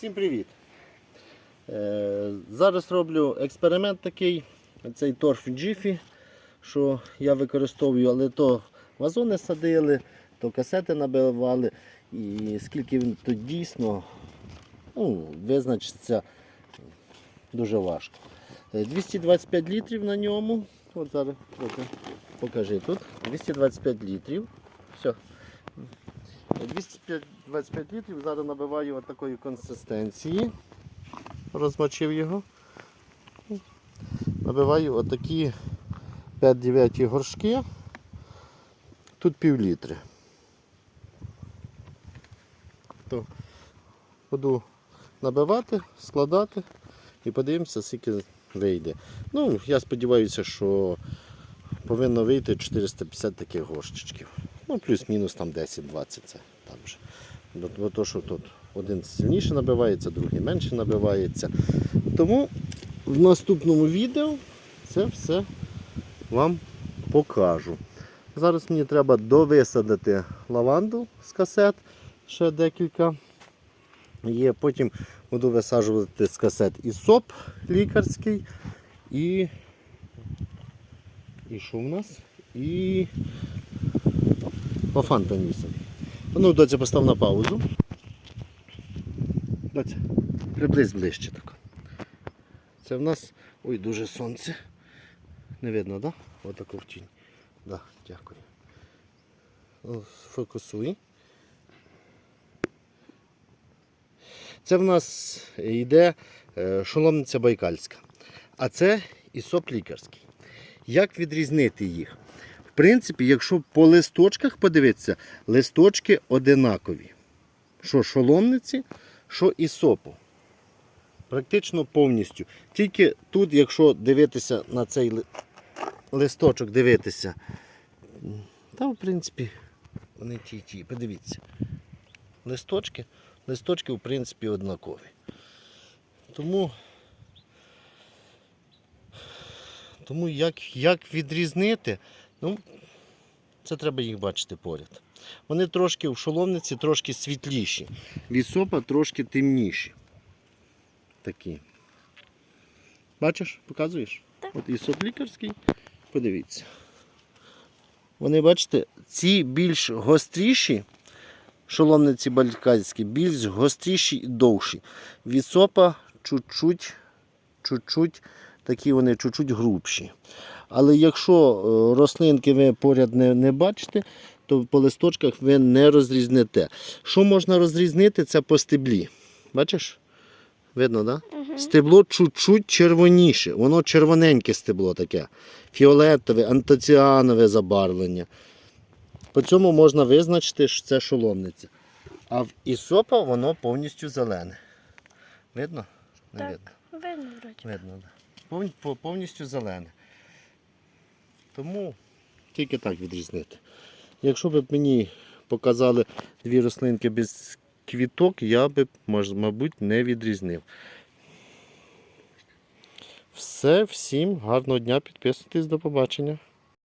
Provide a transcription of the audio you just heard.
Всім привіт! Е, зараз роблю експеримент такий, цей торф Jiffy, що я використовую, але то вазони садили, то касети набивали. І скільки він тут дійсно ну, визначиться дуже важко. Е, 225 літрів на ньому. От зараз покажи тут. 225 літрів. Все. 225 літрів зараз набиваю от такої консистенції. Розмочив його. Набиваю отакі 5-9 горшки. Тут пів літри. То буду набивати, складати і подивимося, скільки вийде. Ну, я сподіваюся, що повинно вийти 450 таких горщичків. Ну, плюс-мінус там 10-20 це там же. Бо- то, що тут один сильніше набивається, другий менше набивається. Тому в наступному відео це все вам покажу. Зараз мені треба довисадити лаванду з касет, ще декілька є. Потім буду висаджувати з касет і соп лікарський, і. І що в нас? І Офан вісім. Ну, доця постав на паузу. Доця, приблизь ближче так. Це в нас. Ой, дуже сонце. Не видно, так? Да? Отако в тінь. Да, дякую. Фокусуй. Це в нас йде е, шоломниця байкальська. А це ісоп лікарський. Як відрізнити їх? Принципі, якщо по листочках подивитися, листочки одинакові. Що шоломниці, що ісопу. Практично повністю. Тільки тут, якщо дивитися на цей листочок, дивитися, та в принципі вони ті ті. Подивіться. Листочки, листочки, в принципі, однакові. Тому Тому як, як відрізнити, ну, це треба їх бачити поряд. Вони трошки в шоломниці трошки світліші. Від сопа трошки темніші. Такі. Бачиш, показуєш? Так. От і соп лікарський. Подивіться. Вони, бачите, ці більш гостріші, шоломниці бальканські, більш гостріші і довші. Від сопа чуть-чуть, чуть-чуть такі вони чуть-чуть грубші. Але якщо е, рослинки ви поряд не, не бачите, то по листочках ви не розрізнете. Що можна розрізнити, це по стеблі. Бачиш? Видно, так? Да? Стебло чуть-чуть червоніше. Воно червоненьке стебло таке. Фіолетове, антоціанове забарвлення. По цьому можна визначити, що це шоломниця. А в ісопа воно повністю зелене. Видно? Не Так. видно. Видно вроді. Видно, да. Повн- по- повністю зелене. Тому тільки так відрізнити. Якщо б мені показали дві рослинки без квіток, я би, мабуть, не відрізнив. Все, всім гарного дня, підписуйтесь, до побачення.